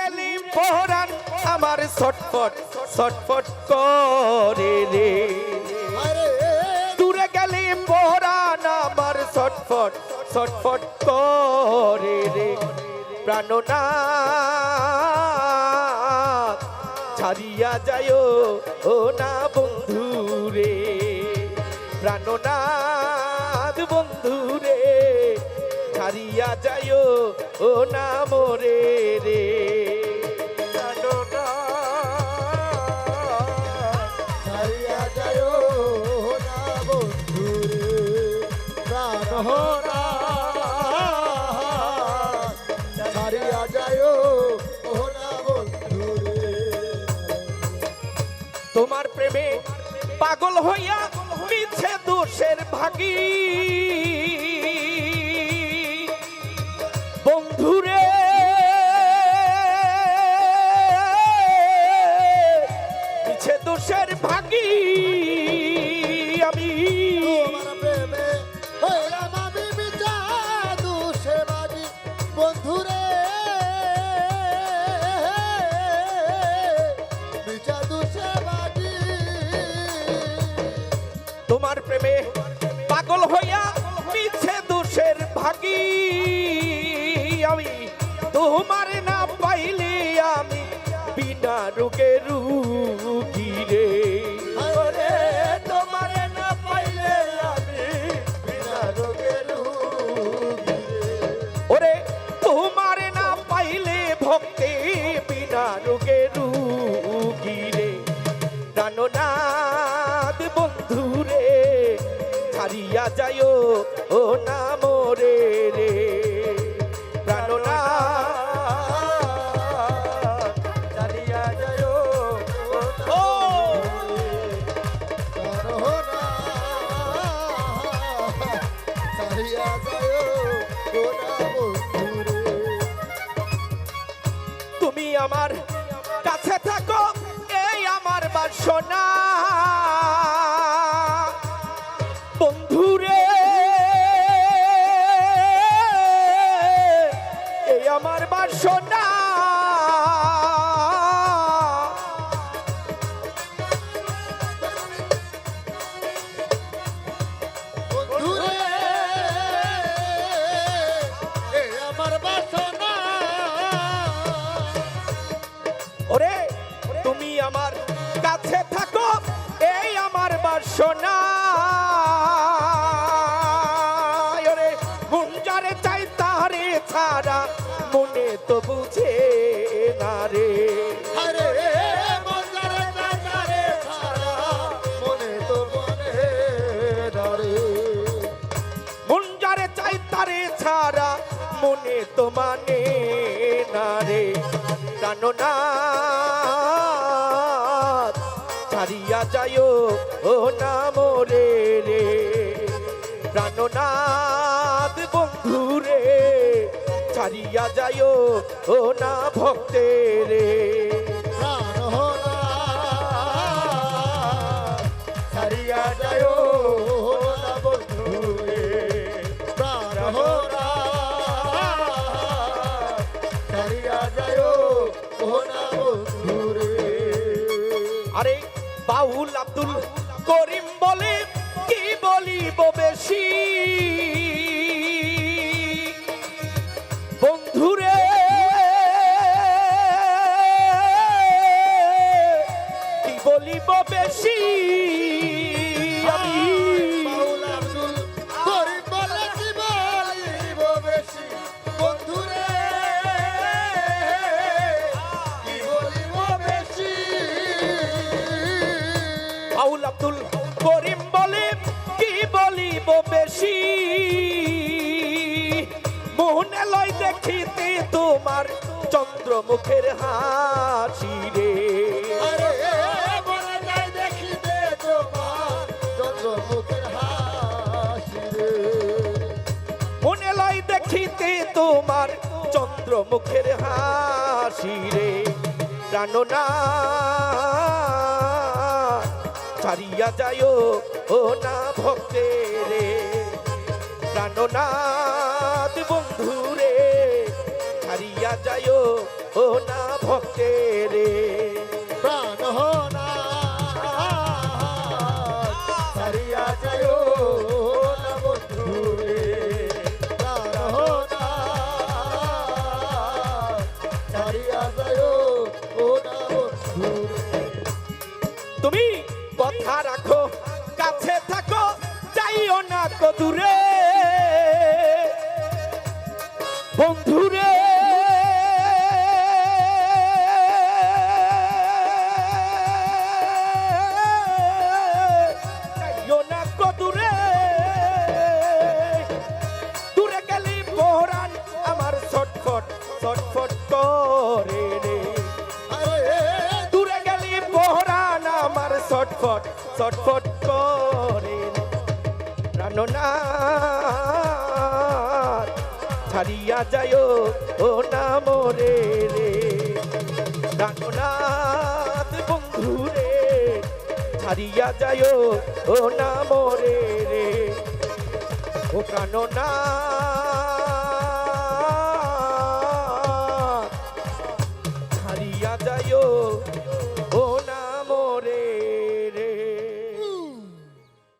গেলে পরাণ আমার ছটফট ছটফট করে রে। দূরে গেলে পরাণ আমার ছটফট ছটফট করে রে। প্রাণনাথ ছাড়িয়া যায় ও না বন্ধু রে। প্রাণনাথ বন্ধু রে ছাড়িয়া যায় ও না মোরে রে। তোমার প্রেমে পাগল হইয়া মিছে দোষের ভাগী। বন্ধুরে বন্ধুরে রোগে রুগী রে প্রাণনাথ বন্ধু রে ছাড়িয়া যায় ও না মোরে রে। প্রাণনাথ ছাড়িয়া বন্ধুরে এই আমার বাসনা। ওরে তুমি আমার কাছে থাকো এই আমার বাসনা। তো বুঝে না রে। মনে মনে ছাড়া মনে তো মানে না রে। জানো ছাড়িয়া যায় ও না মোরে রে। প্রাণনাথ ছাড়িয়া যায় ও না ভক্তে রে না বন্ধুরে। আরে বাউল আব্দুল করিম বলে কি বলিব বেশি? তোমার চন্দ্রমুখের হাসি রে। মনে দেখিতে তোমার লয় দেখিতে তোমার চন্দ্রমুখের হাসি রে। প্রাণনা ছাড়িয়া যায় ও না ভক্তে রে। প্রাণনাথ বন্ধু রে ছাড়িয়া যায় ও না বন্ধু রে প্রাণ রে তুমি কথা রাখো, কাছে থাকো, যাইও না কদূরে। ছটফট ছটফট করে প্রাণনা ছাড়িয়া যায় ও না মরে রে। প্রাণনাথ বন্ধু রে, ছাড়িয়া যায় ও না মরে রে। ও প্রাণনাথ